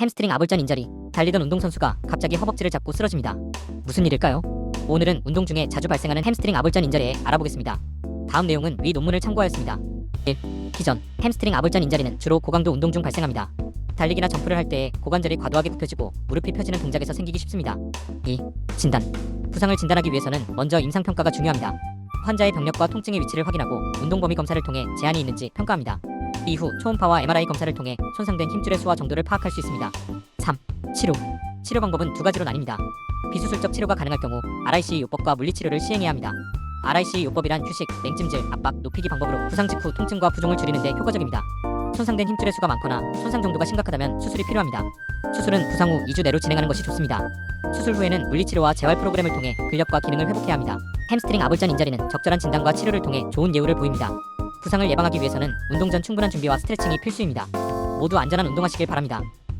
햄스트링 아볼전 인절이 달리던 운동선수가 갑자기 허벅지를 잡고 쓰러집니다. 무슨 일일까요? 오늘은 운동 중에 자주 발생하는 햄스트링 아볼전 인절에 알아보겠습니다. 다음 내용은 위 논문을 참고하였습니다. 1. 기전 햄스트링 아볼전 인절이는 주로 고강도 운동 중 발생합니다. 달리기나 점프를 할때 고관절이 과도하게 굽혀지고 무릎이 펴지는 동작에서 생기기 쉽습니다. 2. 진단 부상을 진단하기 위해서는 먼저 임상 평가가 중요합니다. 환자의 병력과 통증의 위치를 확인하고 운동 범위 검사를 통해 제한이 있는지 평가합니다. 이후 초음파와 MRI 검사를 통해 손상된 힘줄의 수와 정도를 파악할 수 있습니다. 3. 치료. 치료 방법은 두 가지로 나뉩니다. 비수술적 치료가 가능할 경우 RIC 요법과 물리치료를 시행해야 합니다. RIC 요법이란 휴식, 냉찜질, 압박, 높이기 방법으로 부상 직후 통증과 부종을 줄이는 데 효과적입니다. 손상된 힘줄의 수가 많거나 손상 정도가 심각하다면 수술이 필요합니다. 수술은 부상 후 2주 내로 진행하는 것이 좋습니다. 수술 후에는 물리치료와 재활 프로그램을 통해 근력과 기능을 회복해야 합니다. 햄스트링 아볼전 인절이는 적절한 진단과 치료를 통해 좋은 예후를 보입니다. 부상을 예방하기 위해서는 운동 전 충분한 준비와 스트레칭이 필수입니다. 모두 안전한 운동하시길 바랍니다.